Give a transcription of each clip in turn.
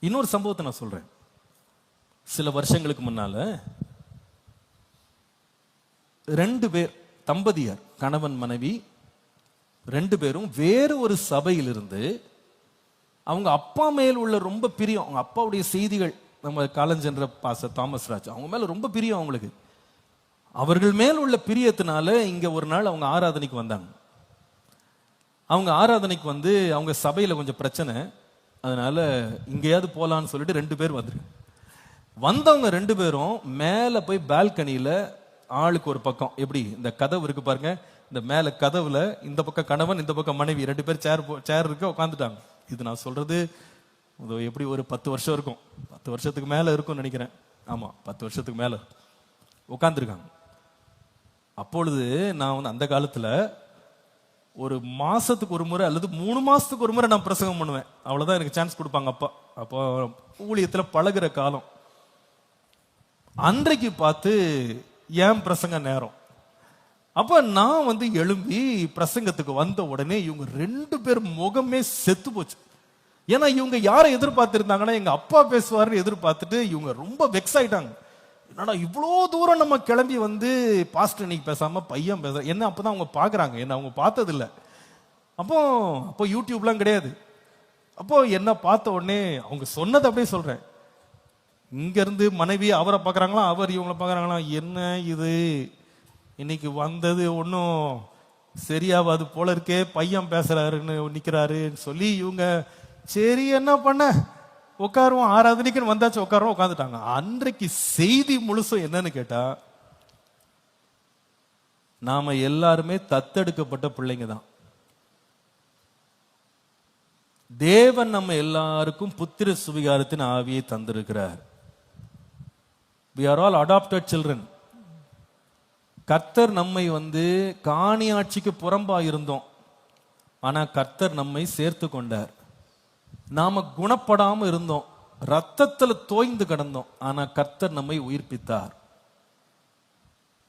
இன்னொரு சம்பவத்தை நான் சொல்றேன். சில வருஷங்களுக்கு முன்னால ரெண்டு பேர் தம்பதியர் கணவன் மனைவி ரெண்டு பேரும் வேறு ஒரு சபையிலிருந்து அவங்க அப்பா மேல் உள்ள ரொம்ப பிரியம் அவங்க அப்பாவுடைய செய்திகள் நம்ம காலஞ்சென்ற பாச தாமஸ் ராஜ் அவங்க மேல ரொம்ப பிரியம் அவங்களுக்கு. அவர்கள் மேல் உள்ள பிரியத்தினால இங்க ஒரு நாள் அவங்க ஆராதனைக்கு வந்தாங்க. அவங்க ஆராதனைக்கு வந்து அவங்க சபையில கொஞ்சம் பிரச்சனை. அதனால இங்கேயாவது போகலான்னு சொல்லிட்டு ரெண்டு பேர் வந்துருக்கு வந்தவங்க ரெண்டு பேரும் மேலே போய் பால்கனியில் ஆளுக்கு ஒரு பக்கம். எப்படி? இந்த கதவு இருக்கு பாருங்க. இந்த மேலே கதவுல இந்த பக்கம் கணவன் இந்த பக்கம் மனைவி. ரெண்டு பேர் சேர் சேர் இருக்கு உட்காந்துட்டாங்க இது நான் சொல்றது எப்படி ஒரு பத்து வருஷம் இருக்கும். பத்து வருஷத்துக்கு மேலே இருக்கும்னு நினைக்கிறேன். ஆமாம் பத்து வருஷத்துக்கு மேலே. உட்காந்துருக்காங்க அப்பொழுது நான் வந்து அந்த காலத்தில் ஒரு மாசத்துக்கு ஒரு முறை அல்லது மூணு மாசத்துக்கு ஒரு முறை நான் பிரசங்கம் பண்ணுவேன். அவ்வளவுதான் எனக்கு சான்ஸ் கொடுப்பாங்க அப்பா. அப்போ ஊழியத்துல பழகுற காலம். அன்றைக்கு பார்த்து ஏன் பிரசங்க நேரம்? அப்ப நான் வந்து எழும்பி பிரசங்கத்துக்கு வந்த உடனே இவங்க ரெண்டு பேர் முகமே செத்து போச்சு. ஏன்னா இவங்க யாரை எதிர்பார்த்திருந்தாங்கன்னா எங்க அப்பா பேசுவாருன்னு எதிர்பார்த்துட்டு இவங்க ரொம்ப வெக்ஸ் ஆயிட்டாங்க. என்னடா இவ்வளோ தூரம் நம்ம கிளம்பி வந்து பாஸ்ட் இன்னைக்கு பேசாமல் பையன் பேச என்ன அப்போ தான் அவங்க பார்க்குறாங்க? என்ன அவங்க பார்த்ததில்ல. அப்போ அப்போ யூடியூப்லாம் கிடையாது. அப்போ என்ன பார்த்த உடனே அவங்க சொன்னதை அப்படியே சொல்கிறேன் இங்கேருந்து மனைவி அவரை பார்க்குறாங்களா? அவர் இவங்கள பார்க்குறாங்களா? என்ன இது? இன்னைக்கு வந்தது ஒன்றும் சரியாவாது போல இருக்கே பையன் பேசுறாருன்னு நிற்கிறாருன்னு சொல்லி இவங்க சரி என்ன பண்ண? உட்காருவோம் ஆராதனைக்குன்னு வந்தாச்சு உட்காருவோம் உட்காந்துட்டாங்க. அன்றைக்கு செய்தி முழுசும் என்னன்னு கேட்டா நாம எல்லாருமே தத்தெடுக்கப்பட்ட பிள்ளைங்க தான். தேவன் நம்ம எல்லாருக்கும் புத்திர சுவிகாரத்தின் ஆவியை தந்திருக்கிறார். We are all adopted children கர்த்தர் நம்மை வந்து காணி ஆட்சிக்கு புறம்பா இருந்தோம் ஆனா கர்த்தர் நம்மை சேர்த்து கொண்டார். நாம குணப்படாம இருந்தோம். ரத்தத்துல தோய்ந்து கிடந்தோம். ஆனா கர்த்தர் நம்மை உயிர்ப்பித்தார்.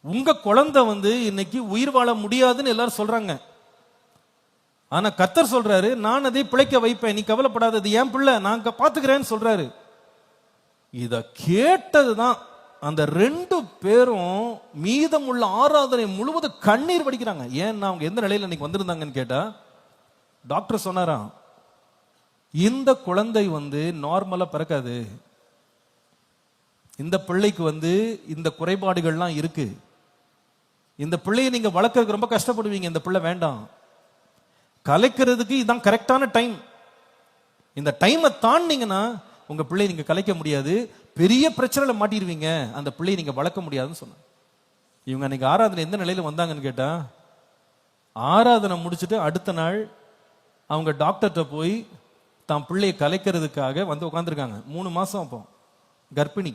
உங்க குழந்தை வந்து இன்னைக்கு உயிர் வாழ முடியாதுன்னு எல்லாரும் சொல்றாங்க. ஆனா கத்தர் சொல்றாரு நான் அதை பிழைக்க வைப்பேன். நீ கவலைப்படாத ஏன் பிள்ளை. நான் பாத்துக்கிறேன்னு சொல்றாரு. இத கேட்டதுதான் அந்த ரெண்டு பேரும் மீதம் உள்ள ஆராதனை முழுவதும் கண்ணீர் வடிக்கிறாங்க. ஏன் அவங்க எந்த நிலையில இன்னைக்கு வந்திருந்தாங்கன்னு கேட்டா டாக்டர் சொன்னாராம் இந்த குழந்தை வந்து நார்மலாக பிறக்காது. இந்த பிள்ளைக்கு வந்து இந்த குறைபாடுகள்லாம் இருக்கு. இந்த பிள்ளையை நீங்கள் வளர்க்கறதுக்கு ரொம்ப கஷ்டப்படுவீங்க. இந்த பிள்ளை வேண்டாம். கலைக்கிறதுக்கு இதான் கரெக்டான டைம் இந்த டைமை தாண்டிங்கன்னா உங்கள் பிள்ளையை நீங்கள் கலைக்க முடியாது. பெரிய பிரச்சனையில் மாட்டிடுவீங்க அந்த பிள்ளையை நீங்கள் வளர்க்க முடியாதுன்னு சொன்னாங்க. இவங்க அன்னைக்கு ஆராதனை எந்த நிலையில் வந்தாங்கன்னு கேட்டால் ஆராதனை முடிச்சுட்டு அடுத்த நாள் அவங்க டாக்டர்கிட்ட போய் தான் பிள்ளையை கலைக்கிறதுக்காக வந்து உட்காந்துருக்காங்க மூணு மாசம் அப்போ. கர்ப்பிணி.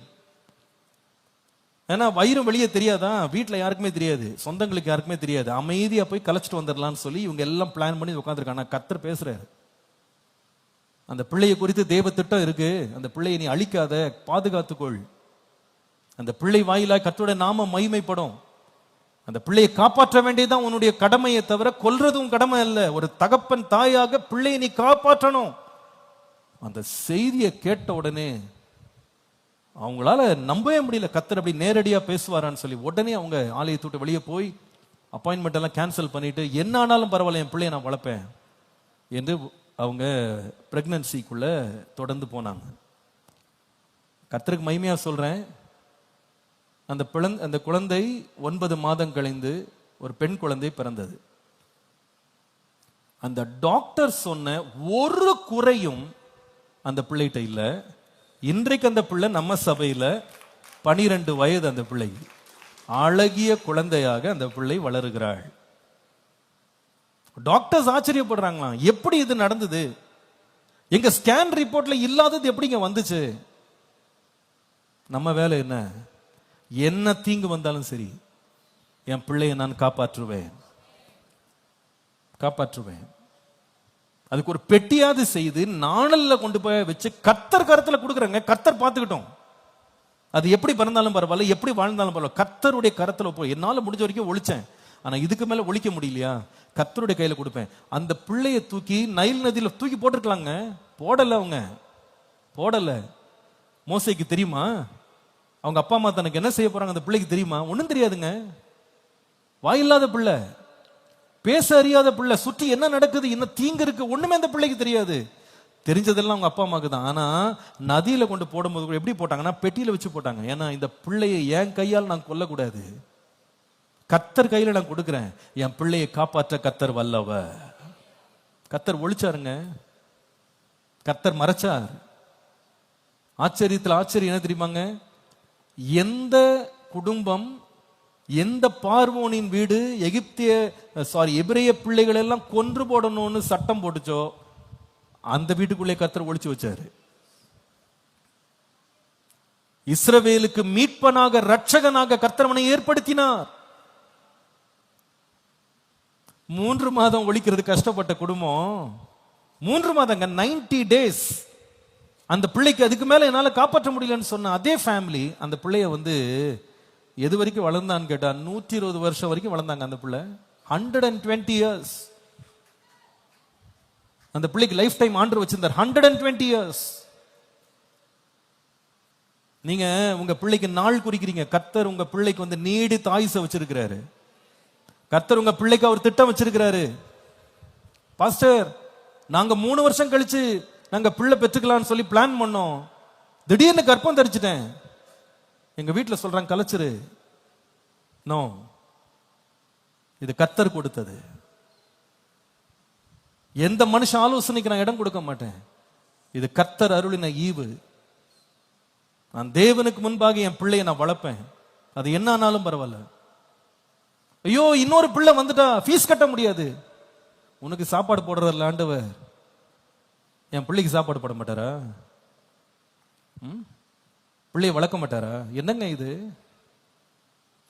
ஏன்னா வயிறும் வெளியே தெரியாதா? வீட்டில் யாருக்குமே தெரியாது. சொந்தங்களுக்கு யாருக்குமே தெரியாது. அமைதியாக போய் கலைச்சிட்டு வந்துடலாம்னு சொல்லி இவங்க எல்லாம் பிளான் பண்ணி உட்காந்துருக்காங்க ஆனா கத்தர் பேசுறாரு. அந்த பிள்ளையை குறித்து தேவ திட்டம் இருக்கு. அந்த பிள்ளையை நீ அழிக்காத. பாதுகாத்துக்கொள். அந்த பிள்ளை வாயிலாக கத்தோட நாம மைமைப்படும் அந்த பிள்ளையை காப்பாற்ற வேண்டியதுதான் உன்னுடைய கடமையை தவிர கொல்றதும் கடமை அல்ல. ஒரு தகப்பன் தாயாக பிள்ளையை நீ காப்பாற்றணும். அந்த செய்தியை கேட்ட உடனே அவங்களால நம்பவே முடியல கத்தர் அப்படி நேரடியா பேசுவாரான்னு சொல்லி. உடனே அவங்க ஆலயத்தை விட்டு வெளியே போய் அப்பாயின்மெண்ட் எல்லாம் கேன்சல் பண்ணிட்டு என்ன ஆனாலும் பரவாயில்ல என் பிள்ளைய நான் வளர்ப்பேன் என்று அவங்க பிரெக்னன்சிக்குள்ள தொடர்ந்து போனாங்க. கத்தருக்கு மகிமையா சொல்றேன். அந்த பிளந் அந்த குழந்தை ஒன்பது மாதம் கழிந்து ஒரு பெண் குழந்தை பிறந்தது. அந்த டாக்டர் சொன்ன ஒரு குறையும் அந்த பிள்ளைகிட்ட இல்லை. இன்றைக்கு அந்த பிள்ளை நம்ம சபையில் பனிரெண்டு வயது அந்த பிள்ளை. அழகிய குழந்தையாக அந்த பிள்ளை வளருகிறாள். டாக்டர்ஸ் ஆச்சரியப்படுறாங்களாம் எப்படி இது நடந்தது? எங்க ஸ்கேன் ரிப்போர்ட்ல இல்லாதது எப்படிங்க வந்துச்சு? நம்ம வேலை என்ன? என்ன தீங்கு வந்தாலும் சரி என் பிள்ளையை நான் காப்பாற்றுவேன். காப்பாற்றுவேன். அதுக்கு ஒரு பெட்டியாவது செய்து நாணல்ல கொண்டு போய் வச்சு கத்தர் கரத்தில் கொடுக்குறேங்க. கத்தர் பார்த்துக்கிட்டோம். அது எப்படி பிறந்தாலும் பரவாயில்ல எப்படி வாழ்ந்தாலும் பரவாயில்ல. கத்தருடைய கரத்தில் போய் என்னால் முடிஞ்ச வரைக்கும் ஒழிச்சேன். ஆனா இதுக்கு மேல ஒழிக்க முடியலையா? கத்தருடைய கையில கொடுப்பேன். அந்த பிள்ளைய தூக்கி நைல் நதியில தூக்கி போட்டிருக்கலாங்க. போடல அவங்க. போடல. மோசைக்கு தெரியுமா? அவங்க அப்பா அம்மா தனக்கு என்ன செய்ய போறாங்க? அந்த பிள்ளைக்கு தெரியுமா? ஒன்றும் தெரியாதுங்க. வாயில்லாத பிள்ளை. பேச அறியாத பிள்ளை சுற்றி என்ன நடக்குது என்ன தீங்கு இருக்கு ஒண்ணுமே அந்த பிள்ளைக்கு தெரியாது. தெரிஞ்சதெல்லாம் அவங்க அப்பா அம்மாக்கு தான். ஆனா நதியில கொண்டு போடும்போது கூட எப்படி போட்டாங்கன்னா பெட்டியில வச்சு போட்டாங்க. ஏன்னா இந்த பிள்ளையை என் கையால் நான் கொல்லக்கூடாது. கத்தர் கையில நான் கொடுக்குறேன். என் பிள்ளையை காப்பாற்ற கத்தர் வல்லவ. கத்தர் ஒழிச்சாருங்க. கத்தர் மறைச்சார். ஆச்சரியத்தில் ஆச்சரியம் என்ன தெரியுமாங்க? எந்த குடும்பம் எந்த பார்வோனின் வீடு எகிப்திய சாரி எபிரேய பிள்ளைகள் எல்லாம் கொன்று போடணும்னு சட்டம் போட்டுச்சோ அந்த வீட்டுக்குள்ளே கத்தர் ஒழிச்சு வச்சாரு. இஸ்ரவேலுக்கு மீட்பனாக ரட்சகனாக கர்த்தரவனை ஏற்படுத்தினார். மூன்று மாதம் ஒழிக்கிறது கஷ்டப்பட்ட குடும்பம் மூன்று மாதங்க 90 டேஸ் அந்த பிள்ளைக்கு அதுக்கு மேல என்னால காப்பாற்ற முடியலன்னு சொன்ன அதே ஃபேமிலி அந்த பிள்ளைய வந்து எது வரைக்கும் வளர்ந்தான்னு கேட்டா நூற்றி இருபது வருஷம் வரைக்கும் வளர்ந்தாங்க அந்த பிள்ளை. ஹண்ட்ரட் அண்ட் டுவெண்ட்டி இயர்ஸ் அந்த பிள்ளைக்கு லைஃப் டைம் ஆண்டு வச்சிருந்தார். ஹண்ட்ரட் அண்ட் டுவெண்ட்டி இயர்ஸ் நீங்க உங்க பிள்ளைக்கு நாள் குறிக்கிறீங்க. கத்தர் உங்க பிள்ளைக்கு வந்து நீடி தாயுச வச்சிருக்கிறாரு. கர்த்தர் உங்க பிள்ளைக்கு அவர் திட்டம் வச்சிருக்கிறாரு. பாஸ்டர் நாங்க மூணு வருஷம் கழிச்சு நாங்க பிள்ளை பெற்றுக்கலாம்னு சொல்லி பிளான் பண்ணோம். திடீர்னு கற்பம் தரிச்சிட்டேன். எங்க வீட்டில் சொல்றாங்க கலைச்சிரு. நோ இது கத்தர் கொடுத்தது. எந்த மனுஷன் ஆலோசனைக்கு நான் இடம் கொடுக்க மாட்டேன். இது கர்த்தர் அருளின ஈவு. நான் தேவனுக்கு முன்பாக என் பிள்ளையை நான் வளர்ப்பேன். அது என்ன ஆனாலும் பரவாயில்ல. ஐயோ இன்னொரு பிள்ளை வந்துட்டா ஃபீஸ் கட்ட முடியாது. உனக்கு சாப்பாடு போடுறதில்ல ஆண்டவர். என் பிள்ளைக்கு சாப்பாடு போட மாட்டாரா? ம்? பிள்ளைய வளர்க்க மாட்டாரா? என்னங்க இது?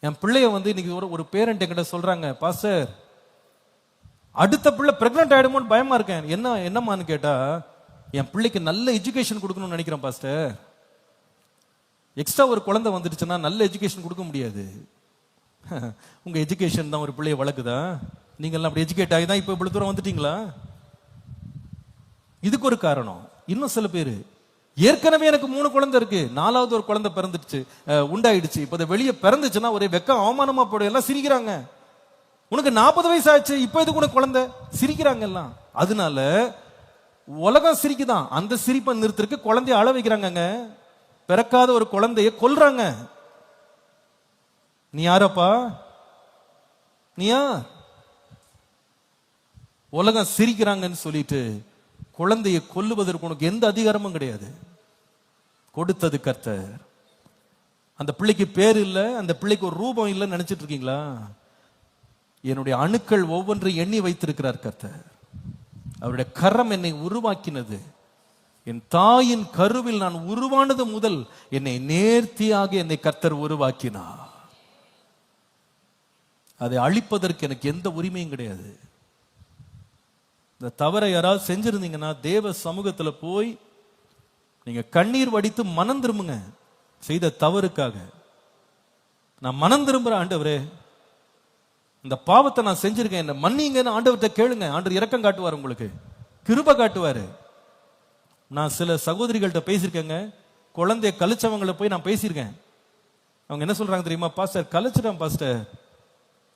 என் பிள்ளைய வந்து இன்னைக்கு ஒரு ஒரு பேரண்ட் என்கிட்ட சொல்றாங்க பாஸ்டர் அடுத்த பிள்ளை பிரெக்னென்ட் ஆயிடுமோன்னு பயமா இருக்கேன். என்ன என்னம்மான்னு கேட்டா என் பிள்ளைக்கு நல்ல எஜுகேஷன் கொடுக்கணும்னு நினைக்கிறேன் பாஸ்டர் எக்ஸ்ட்ரா ஒரு குழந்தை வந்துடுச்சுன்னா நல்ல எஜுகேஷன் கொடுக்க முடியாது. உங்க எஜுகேஷன் தான் ஒரு பிள்ளைய வளர்க்குதா? நீங்க எல்லாம் அப்படி எஜுகேட் ஆகி தான் இப்போ இவ்வளவு தூரம் வந்துட்டீங்களா? இதுக்கு ஒரு காரணம். இன்னும் சில பேர் ஏற்கனவே எனக்கு மூணு குழந்தை இருக்கு. நாலாவது ஒரு குழந்தை பிறந்துடுச்சு. உண்டாயிடுச்சு. இப்போ அதை வெளியே பிறந்துச்சுன்னா ஒரே வெக்கம் அவமானமா போடும் எல்லாம் சிரிக்கிறாங்க. உனக்கு நாற்பது வயசு ஆச்சு இப்போ இதுக்கு உனக்கு குழந்தை? சிரிக்கிறாங்க எல்லாம். அதனால உலகம் சிரிக்குதான். அந்த சிரிப்பை நிறுத்திருக்கு குழந்தைய அழ வைக்கிறாங்கங்க. பிறக்காத ஒரு குழந்தைய கொல்றாங்க. நீ யாரப்பா? நீயா? உலகம் சிரிக்கிறாங்கன்னு சொல்லிட்டு குழந்தையை கொல்லுவதற்கு உனக்கு எந்த அதிகாரமும் கிடையாது. கொடுத்தது கர்த்தர். அந்த பிள்ளைக்கு பேர் இல்லை அந்த பிள்ளைக்கு ஒரு ரூபம் இல்லைன்னு நினைச்சிட்டு இருக்கீங்களா என்னுடைய அணுக்கள் ஒவ்வொன்றையும் எண்ணி வைத்திருக்கிறார் கர்த்தர். அவருடைய கரம் என்னை உருவாக்கினது. என் தாயின் கருவில் நான் உருவானது முதல் என்னை நேர்த்தியாக என்னை கர்த்தர் உருவாக்கினார். அதை அழிப்பதற்கு எனக்கு எந்த உரிமையும் கிடையாது. இந்த தவறை யாராவது செஞ்சிருந்தீங்கன்னா தேவ சமூகத்துல போய் நீங்க கண்ணீர் வடித்து மனம் திரும்புங்க. செய்த தவறுக்காக. நான் மனம் திரும்புறேன் ஆண்டவரே. இந்த பாவத்தை நான் செஞ்சிருக்கேன் என்ன மன்னிங்கன்னு ஆண்டவர்கிட்ட கேளுங்க. ஆண்டவர் இறக்கம் காட்டுவார் உங்களுக்கு. கிருப காட்டுவார். நான் சில சகோதரிகள்கிட்ட பேசியிருக்கேங்க. குழந்தைய கழிச்சவங்களை போய் நான் பேசியிருக்கேன். அவங்க என்ன சொல்றாங்க தெரியுமா? பாஸ்டர் கழிச்சிட்டேன் பாஸ்டர்.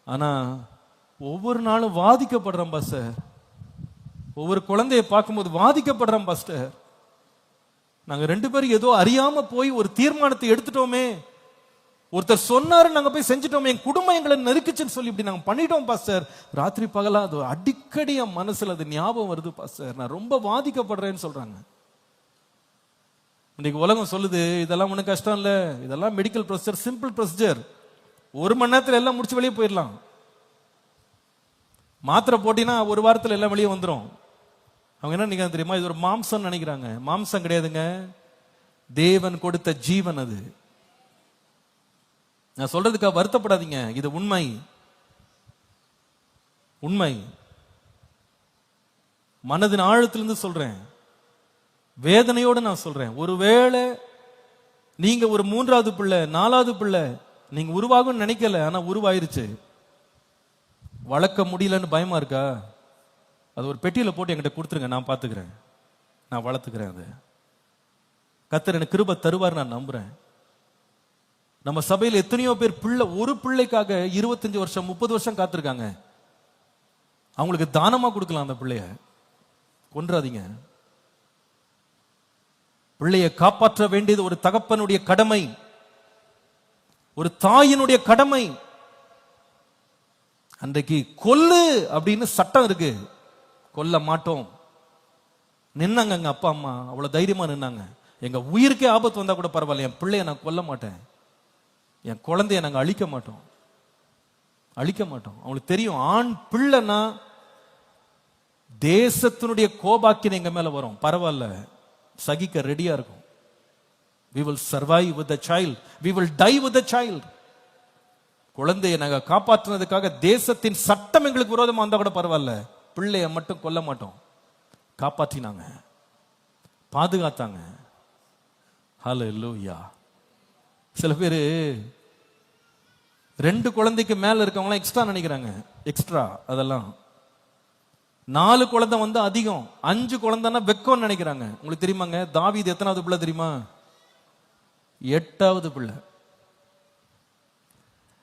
ஆனா ஒவ்வொரு நாளும் வாதிக்கப்படுறேன் பாஸ்டர். ஒவ்வொரு குழந்தைய பார்க்கும்போது பாதிக்கப்படுறோம் பாஸ்டர் நாங்க ரெண்டு பேரும் ஏதோ அறியாம போய் ஒரு தீர்மானத்தை எடுத்துட்டோமே. ஒருத்தர் சொன்னாரு நாங்க போய் செஞ்சுட்டோமே. என் குடும்பம் எங்களை நெருக்குச்சுன்னு சொல்லி இப்படி நாங்க பண்ணிட்டோம் பாஸ்டர் ராத்திரி பகலா அது அடிக்கடி என் மனசுல அது ஞாபகம் வருது பாஸ்டர் நான் ரொம்ப பாதிக்கப்படுறேன்னு சொல்றாங்க. இன்னைக்கு உலகம் சொல்லுது இதெல்லாம் ஒன்றும் கஷ்டம் இல்ல. இதெல்லாம் மெடிக்கல் ப்ரொசீஜர் சிம்பிள் ப்ரொசீஜர் ஒரு மணி நேரத்துல எல்லாம் முடிச்சு வெளியே போயிடலாம். மாத்திரை போட்டினா ஒரு வாரத்துல எல்லாம் வெளியே வந்துடும் அவங்க என்ன நினைக்கிறாங்க தெரியுமா? இது ஒரு மாம்சம் நினைக்கிறாங்க. மாம்சம் கிடையாதுங்க. தேவன் கொடுத்த ஜீவன் அது. நான் சொல்றதுக்காக வருத்தப்படாதீங்க. இது உண்மை. உண்மை. மனதின் ஆழத்திலிருந்து சொல்றேன். வேதனையோடு நான் சொல்றேன். ஒருவேளை நீங்க ஒரு மூன்றாவது பிள்ளை நாலாவது பிள்ளை நீங்க உருவாகும்னு நினைக்கல ஆனா உருவாயிருச்சு. வளர்க்க முடியலன்னு பயமா இருக்கா? அது ஒரு பெட்டியில் போட்டு என்கிட்ட கொடுத்துருங்க நான் பார்த்துக்கிறேன் நான் வளர்த்துக்கிறேன் அதை. கத்தர் எனக்கு கிருப தருவார் நான் நம்புறேன். நம்ம சபையில் எத்தனையோ பேர் பிள்ளை ஒரு பிள்ளைக்காக இருபத்தஞ்சு வருஷம் முப்பது வருஷம் காத்திருக்காங்க. அவங்களுக்கு தானமாக கொடுக்கலாம் அந்த பிள்ளைய? கொன்றாதீங்க. பிள்ளைய காப்பாற்ற வேண்டியது ஒரு தகப்பனுடைய கடமை. ஒரு தாயினுடைய கடமை. அன்றைக்கு கொல்லு அப்படின்னு சட்டம் இருக்கு. கொல்ல மாட்டோம். நின்னாங்க எங்க அப்பா அம்மா. அவ்வளவு தைரியமா நின்னாங்க. எங்க உயிருக்கே ஆபத்து வந்தா கூட பரவாயில்ல. என் பிள்ளைய நான் கொல்ல மாட்டேன். என் குழந்தைய நாங்க அழிக்க மாட்டோம். அழிக்க மாட்டோம். அவங்களுக்கு தெரியும் ஆண் பிள்ளைனா தேசத்தினுடைய கோபாக்கியம் எங்க மேல வரும். பரவாயில்ல. சகிக்க ரெடியா இருக்கும். We will survive with child we will die die with the குழந்தையை நாங்கள் காப்பாற்றுனதுக்காக தேசத்தின் சட்டம் எங்களுக்கு விரோதமா இருந்தா கூட பரவாயில்ல. பிள்ளைய மட்டும் கொல்ல மாட்டோம். காப்பாற்றினாங்க பாதுகாத்தாங்க. ஹலோ ஹalleluya சில பேர் ரெண்டு குழந்தைக்கு மேலே இருக்கவங்களாம் எக்ஸ்ட்ரா நினைக்கிறாங்க. எக்ஸ்ட்ரா அதெல்லாம். நாலு குழந்தை வந்து அதிகம். அஞ்சு குழந்தைன்னா வெக்கம்னு நினைக்கிறாங்க. உங்களுக்கு தெரியுமாங்க? தாவீது எத்தனாவது பிள்ளை தெரியுமா? எட்டாவது பிள்ளை.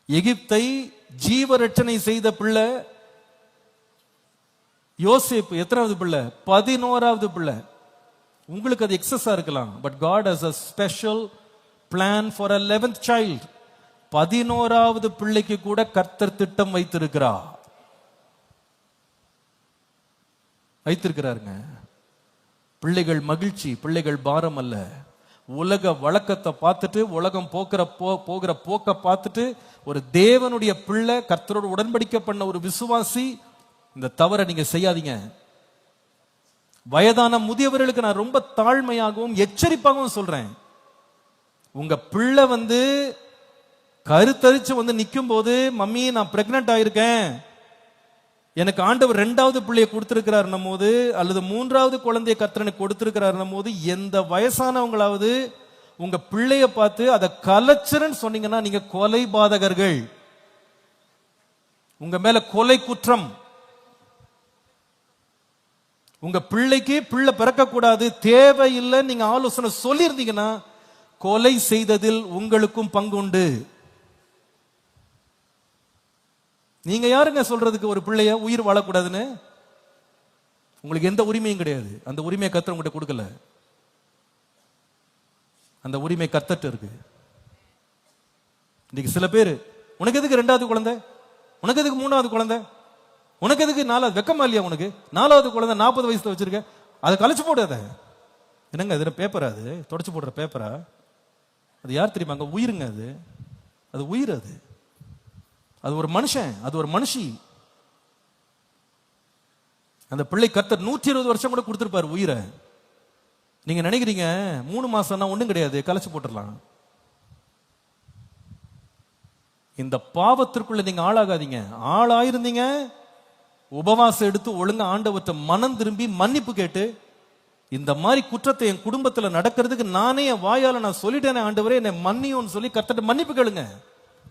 எகிப்தை ஜீவரட்சணை செய்த பிள்ளை யோசேப்பு எத்தனாவது பிள்ளை? பதினோராவது பிள்ளை. உங்களுக்கு அது எக்ஸஸா இருக்கலாம். But God has a special plan for a eleventh child பதினோராவது பிள்ளைக்கு கூட கர்த்தர் திட்டம் வைத்திருக்கிறார் வைத்திருக்கிறாருங்க. பிள்ளைகள் மகிழ்ச்சி பிள்ளைகள் பாரம் அல்ல. உலக வழக்கத்தை பார்த்துட்டு உலகம் போக்குற போ போகிற போக்க பார்த்துட்டு ஒரு தேவனுடைய பிள்ளை கர்த்தரோடு உடன்படிக்கை பண்ண ஒரு விசுவாசி இந்த தவறை நீங்க செய்யாதீங்க. வயதான முதியவர்களுக்கு நான் ரொம்ப தாழ்மையாகவும் எச்சரிப்பாகவும் சொல்றேன். உங்க பிள்ளை வந்து கருத்தரிச்சு வந்து நிற்கும் போது மம்மி நான் பிரெக்னென்ட் ஆயிருக்கேன். எனக்கு ஆண்டவர் ரெண்டாவது பிள்ளையை கொடுத்திருக்கிறாருன்னும் போது அல்லது மூன்றாவது குழந்தைய கத்திரனுக்கு கொடுத்திருக்கிறாருன்னும் போது எந்த வயசானவங்களாவது உங்க பிள்ளைய பார்த்து அதை கலைச்சரன்னு சொன்னீங்கன்னா நீங்க கொலை பாதகர்கள் உங்க மேல கொலை குற்றம் உங்க பிள்ளைக்கு பிள்ளை பிறக்கக்கூடாது தேவையில்லை நீங்க ஆலோசனை சொல்லியிருந்தீங்கன்னா கொலை செய்ததில் உங்களுக்கும் பங்குண்டு. நீங்க யாருங்க சொல்றதுக்கு ஒரு பிள்ளைய உயிர் வாழக்கூடாதுன்னு? உங்களுக்கு எந்த உரிமையும் கிடையாது. அந்த உரிமையை கத்தர் உங்கள்கிட்ட கொடுக்கல. அந்த உரிமை கத்தட்டு இருக்கு. இன்னைக்கு சில பேர் உனக்கு எதுக்கு ரெண்டாவது குழந்தை? உனக்கு எதுக்கு மூணாவது குழந்தை? உனக்கு எதுக்கு நாலாவது வெக்கமா இல்லையா உனக்கு? நாலாவது குழந்தை நாற்பது வயசுல வச்சிருக்க. அதை கழிச்சு போடாத என்னங்க அது பேப்பரா அது? தொடச்சு போடுற பேப்பரா அது யார் தெரியுமா? அங்கே உயிருங்க அது. அது உயிர் அது. அது ஒரு மனுஷன் அது ஒரு மனுஷி. அந்த பிள்ளை கத்தர் நூற்றி இருபது வருஷம் கூட கொடுத்துருப்பாரு உயிரை. நீங்க நினைக்கிறீங்க மூணு மாசம்னா ஒண்ணும் கிடையாது கலைச்சு போட்டுடலாம். இந்த பாவத்திற்குள்ள நீங்க ஆளாகாதீங்க. ஆளாயிருந்தீங்க உபவாசம் எடுத்து ஒழுங்கா ஆண்டவற்றை மனம் திரும்பி மன்னிப்பு கேட்டு இந்த மாதிரி குற்றத்தை என் குடும்பத்துல நடக்கிறதுக்கு நானே என் வாயால நான் சொல்லிட்டேனே ஆண்டவரே என்னை மன்னியோன்னு சொல்லி கர்த்தட்ட மன்னிப்பு கேளுங்க.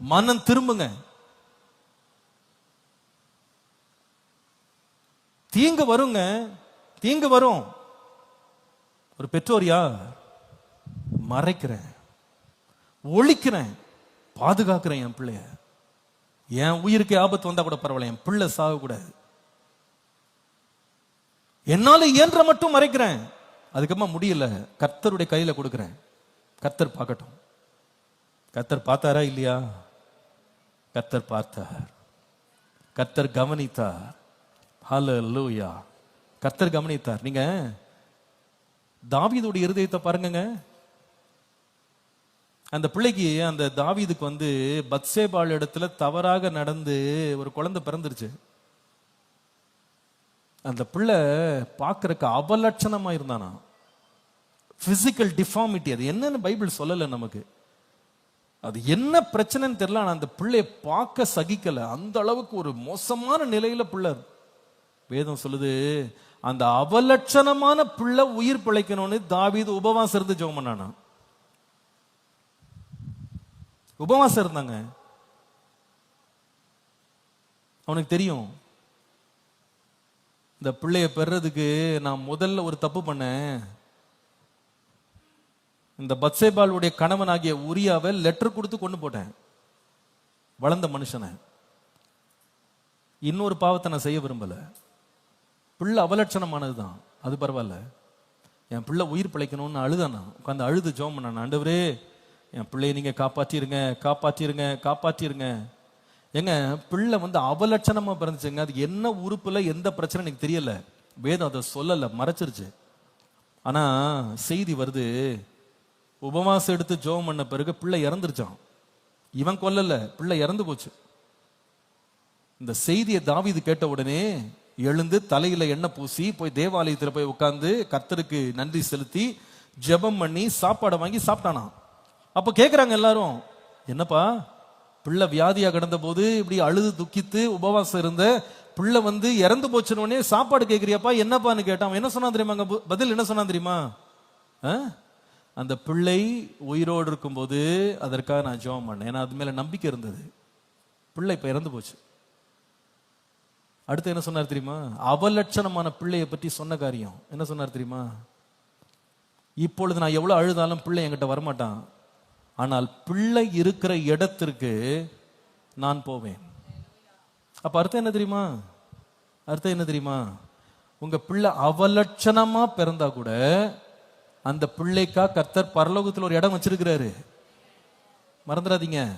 மனம் திரும்புங்க. தீங்கு வருங்க. தீங்கு வரும். ஒரு பெற்றோரியா மறைக்கிறேன். ஒழிக்கிறேன். பாதுகாக்கிறேன் என் பிள்ளைய. என் உயிருக்கு ஆபத்து வந்தா கூட பரவாயில்ல என் பிள்ளை சாகக்கூடாது. என்னால இயன்ற மட்டும் மறைக்கிறேன். அதுக்கப்புறமா முடியல. கர்த்தருடைய கையில கொடுக்குறேன். கர்த்தர் பார்க்கட்டும். கர்த்தர் பார்த்தாரா இல்லையா? கர்த்தர் பார்த்தார். கர்த்தர் கவனித்தார். லூயா கர்த்தர் கவனித்தார். நீங்க தாவீதுடைய இருதயத்தை பாருங்க அந்த பிள்ளைக்கு அந்த தாவீதுக்கு வந்து பத்சேபாள் இடத்துல தவறாக நடந்து ஒரு குழந்தை பிறந்துருச்சு. அந்த பிள்ளை பார்க்கறக்கு அவலட்சணமாக இருந்தானா? ஃபிசிக்கல் டிஃபார்மிட்டி அது என்னன்னு பைபிள் சொல்லலை நமக்கு. அது என்ன பிரச்சனைன்னு தெரியல ஆனால் அந்த பிள்ளைய பார்க்க சகிக்கலை. அந்த அளவுக்கு ஒரு மோசமான நிலையில பிள்ளை வேதம் சொல்லுது அந்த அவலட்சணமான பிள்ளை உயிர் பிழைக்கணும்னு தாவீது உபவாசம் இருந்து ஜோம் பண்ணானா? உபவாசம் இருந்தாங்க. அவனுக்கு தெரியும். இந்த பிள்ளைய பெறதுக்கு நான் முதல்ல ஒரு தப்பு பண்ணேன். இந்த பத்சேபாலுடைய ஆகிய உரியாவை லெட்டர் கொடுத்து கொண்டு போட்டேன். வளர்ந்த மனுஷனை. இன்னொரு பாவத்தை நான் செய்ய விரும்பல. பிள்ளை அவலட்சணமானது தான் அது பரவாயில்ல. என் பிள்ளை உயிர் பிழைக்கணும்னு அழுதானா உட்காந்து அழுது ஜோம் பண்ணான். ஆண்டவரே என் பிள்ளையை நீங்கள் காப்பாற்றிருங்க காப்பாற்றிருங்க காப்பாற்றிருங்க. ஏங்க பிள்ளை வந்து அவலட்சணமா பிறந்துச்சுங்க. அது என்ன உறுப்புல எந்த பிரச்சனை எனக்கு தெரியல. வேதம் அதை சொல்லல மறைச்சிருச்சு. ஆனா செய்தி வருது. உபவாசம் எடுத்து ஜோம் பண்ண பிறகு பிள்ளை இறந்துருச்சான் இவன் கொல்லல பிள்ளை இறந்து போச்சு. இந்த செய்தியை தாவீது கேட்ட உடனே எழுந்து தலையில எண்ணெய் பூசி போய் தேவாலயத்துல போய் உட்காந்து கர்த்தருக்கு நன்றி செலுத்தி ஜெபம் பண்ணி சாப்பாடை வாங்கி சாப்பிட்டானான் அப்ப கேக்குறாங்க எல்லாரும் என்னப்பா பிள்ளை வியாதியா கிடந்த போது இப்படி அழுது துக்கித்து உபவாசம் இருந்த பிள்ளை வந்து இறந்து போச்சுன சாப்பாடு கேட்குறியாப்பா என்னப்பான்னு கேட்டான். என்ன சொன்னான் தெரியுமா பதில் என்ன சொன்னான் தெரியுமா? ஆ? அந்த பிள்ளை உயிரோடு இருக்கும்போது அதற்காக நான் ஜெபம் பண்ணேன். ஏன்னா அது மேல நம்பிக்கை இருந்தது. பிள்ளை இப்ப இறந்து போச்சு. அடுத்து என்ன சொன்னார் தெரியுமா? அவலட்சணமான பிள்ளையை பற்றி சொன்ன காரியம். என்ன சொன்னார் தெரியுமா? இப்பொழுது நான் எவ்வளவு அழுதாலும் பிள்ளை என்கிட்ட வரமாட்டான். ஆனால் பிள்ளை இருக்கிற இடத்திற்கு நான் போவேன். அப்ப அர்த்தம் என்ன தெரியுமா? அர்த்தம் என்ன தெரியுமா? உங்க பிள்ளை அவலட்சணமா பிறந்தா கூட அந்த பிள்ளைக்கா கர்த்தர் பரலோகத்தில் ஒரு இடம் வச்சிருக்கிறாரு. மறந்துடாதீங்க.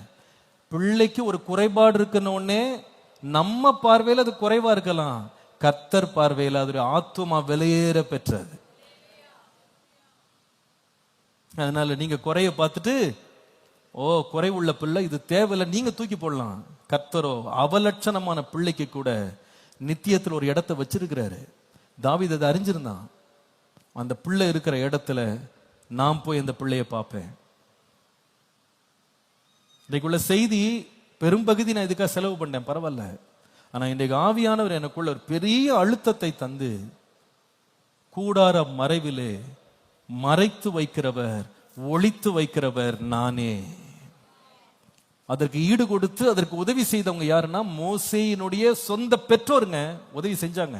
பிள்ளைக்கு ஒரு குறைபாடு இருக்குன்னு நம்ம பார்வையில் அது குறைவா இருக்கலாம். கர்த்தர் பார்வையில் அது ஒரு ஆத்துமா வெளியேற பெற்றது. அதனால நீங்க குறைய பார்த்துட்டு ஓ குறைவுள்ள பிள்ளை இது தேவையில்லை நீங்க தூக்கி போடலாம். கர்த்தரோ அவலட்சணமான பிள்ளைக்கு கூட நித்தியத்தில் ஒரு இடத்தை வச்சிருக்கிறாரு. தாவித அதை அறிஞ்சிருந்தான். அந்த பிள்ளை இருக்கிற இடத்துல நான் போய் அந்த பிள்ளைய பார்ப்பேன். இன்றைக்குள்ள செய்தி பெரும்பகுதி நான் இதுக்காக செலவு பண்ணேன் பரவாயில்ல. ஆனா இன்றைக்கு ஆவியானவர் எனக்குள்ள ஒரு பெரிய அழுத்தத்தை தந்து கூடார மறைவிலே மறைத்து வைக்கிறவர் ஒழித்து வைக்கிறவர் நானே. அதற்கு ஈடு கொடுத்து அதற்கு உதவி செய்தவங்க யாருன்னா மோசையினுடைய சொந்த பெற்றோருங்க. உதவி செஞ்சாங்க.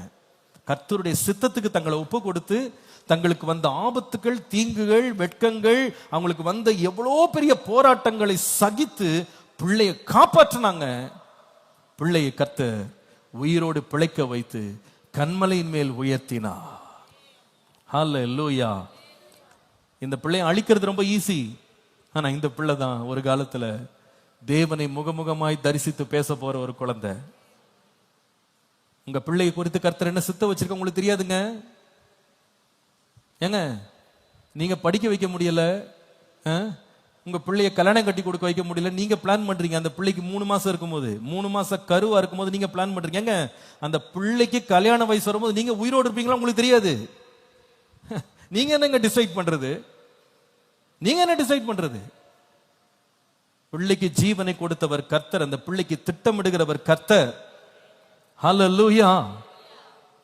கர்த்தருடைய சித்தத்துக்கு தங்களை ஒப்பு கொடுத்து தங்களுக்கு வந்த ஆபத்துகள் தீங்குகள் வெட்கங்கள் அவங்களுக்கு வந்த எவ்வளோ பெரிய போராட்டங்களை சகித்து பிள்ளையை காப்பாற்றினாங்க. பிள்ளையை கத்த உயிரோடு பிழைக்க வைத்து கண்மலையின் மேல் உயர்த்தினா ஹால ஹalleluya இந்த பிள்ளையை அழிக்கிறது ரொம்ப ஈஸி ஆனா இந்த பிள்ளை தான் ஒரு காலத்துல தேவனை முகமுகமாய் தரிசித்து பேச போற ஒரு குழந்தை. உங்க பிள்ளையை குறித்து கர்த்தர் என்ன சித்த வச்சிருக்க உங்களுக்கு தெரியாதுங்க? ஏங்க நீங்க படிக்க வைக்க முடியல ஆ? உங்க பிள்ளைய கல்யாணம் கட்டி கொடுக்க வைக்க முடியல நீங்க பிளான் பண்றீங்க. அந்த பிள்ளைக்கு மூணு மாசம் இருக்கும்போது மூணு மாசம் கருவா இருக்கும்போது நீங்க பிளான் பண்றீங்க. ஏங்க அந்த பிள்ளைக்கு கல்யாண வயசு வரும்போது நீங்க உயிரோடு இருப்பீங்களா உங்களுக்கு தெரியாது? நீங்க என்னங்க டிசைட் பண்றது? நீங்க என்ன டிசைட் பண்றது? பிள்ளைக்கு ஜீவனை கொடுத்தவர் கர்த்தர் அந்த பிள்ளைக்கு திட்டமிடுகிறவர் கர்த்தர். லூயா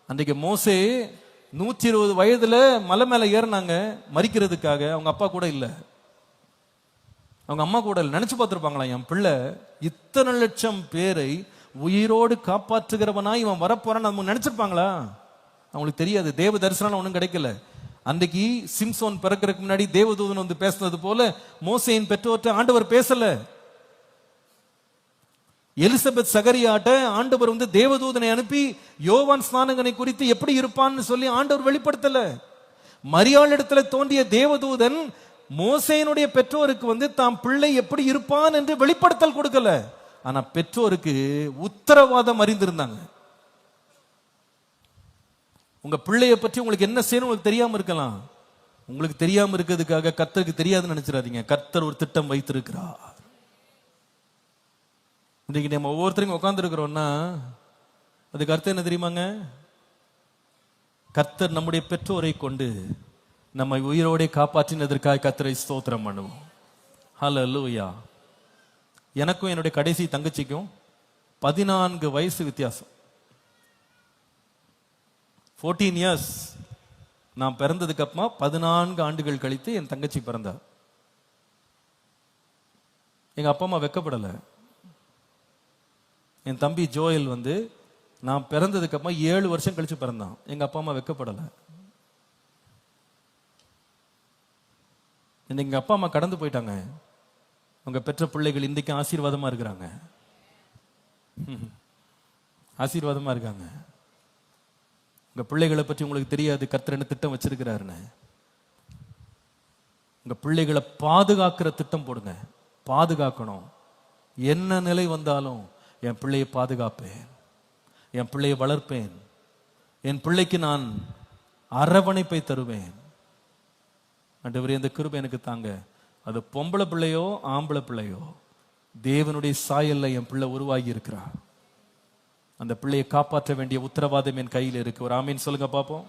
அன்றைக்கு மோசே நூற்றி இருபது வயதுல மலை மேல ஏறினாங்க மறிக்கிறதுக்காக. அவங்க அப்பா கூட இல்லை. அவங்க அம்மா கூட இல்லை. நினைச்சு பார்த்துருப்பாங்களா என் பிள்ளை? இத்தனை லட்சம் பேரை உயிரோடு காப்பாற்றுகிறவனா இவன் வரப்போறான்னு அவங்க நினைச்சிருப்பாங்களா? அவங்களுக்கு தெரியாது. தேவ தரிசனம் ஒன்றும் கிடைக்கல. அன்றைக்கு சிம்சோன் பிறக்கிறதுக்கு முன்னாடி தேவதூதன் வந்து பேசுனது போல மோசையின் பெற்றோர்கிட்ட ஆண்டவர் பேசல. எலிசபெத் சகரியாட்ட ஆண்டவர் வந்து தேவதூதனை அனுப்பி யோவான் ஸ்நானங்கனை குறித்து எப்படி இருப்பான்னு சொல்லி ஆண்டவர் வெளிப்படுத்தல. மரியாள் இடத்துல தோன்றிய தேவதூதன் மோசையினுடைய பெற்றோருக்கு வந்து தாம் பிள்ளை எப்படி இருப்பான் என்று வெளிப்படுத்தல் கொடுக்கல. ஆனா பெற்றோருக்கு உத்தரவாதம் அறிந்திருந்தாங்க. உங்க பிள்ளைய பற்றி உங்களுக்கு என்ன செய்யணும் உங்களுக்கு தெரியாம இருக்கலாம். உங்களுக்கு தெரியாம இருக்கிறதுக்காக கர்த்தருக்கு தெரியாதுன்னு நினைச்சிடாதீங்க. கர்த்தர் ஒரு திட்டம் வைத்திருக்கிறார். இன்றைக்கு நம்ம ஒவ்வொருத்தரும் உட்காந்துருக்கிறோம்னா அதுக்கு அர்த்தம் என்ன தெரியுமாங்க? கர்த்தர் நம்முடைய பெற்றோரை கொண்டு நம்மை உயிரோடே காப்பாற்றினதற்காக கர்த்தரை ஸ்தோத்திரம் பண்ணுவோம். ஹலோ லூயா எனக்கும் என்னுடைய கடைசி தங்கச்சிக்கும் பதினான்கு வயசு வித்தியாசம். ஃபோர்டீன் இயர்ஸ் நான் பிறந்ததுக்கு அப்புறமா பதினான்கு ஆண்டுகள் கழித்து என் தங்கச்சி பிறந்தார். எங்க அப்பா அம்மா வெக்கப்படலை. என் தம்பி ஜோயல் வந்து நான் பிறந்ததுக்கு அப்புறமா ஏழு வருஷம் கழிச்சு பிறந்தான். எங்க அப்பா அம்மா வெக்கப்படலை. இன்னைக்கு எங்க அப்பா அம்மா கடந்து போயிட்டாங்க. உங்க பெற்ற பிள்ளைகள் இன்றைக்கும் ஆசீர்வாதமா இருக்கிறாங்க. ம். ஆசீர்வாதமா இருக்காங்க. உங்கள் பிள்ளைகளை பற்றி உங்களுக்கு தெரியாது கர்த்தர் என்ன திட்டம் வச்சிருக்கிறாருன்னு. உங்கள் பிள்ளைகளை பாதுகாக்கிற திட்டம் போடுங்க. பாதுகாக்கணும். என்ன நிலை வந்தாலும் என் பிள்ளையை பாதுகாப்பேன். என் பிள்ளையை வளர்ப்பேன். என் பிள்ளைக்கு நான் அரவணைப்பை தருவேன். ஆண்டவரே இந்த கிருபை எனக்கு தாங்க. அது பொம்பளை பிள்ளையோ ஆம்பளை பிள்ளையோ தேவனுடைய சாயல்ல என் பிள்ளை உருவாகி இருக்கிறான் அந்த பிள்ளையை காப்பாற்ற வேண்டிய உத்தரவாதம் என் கையில் இருக்கு. ஒரு ஆமீன் சொல்லுங்க பார்ப்போம்.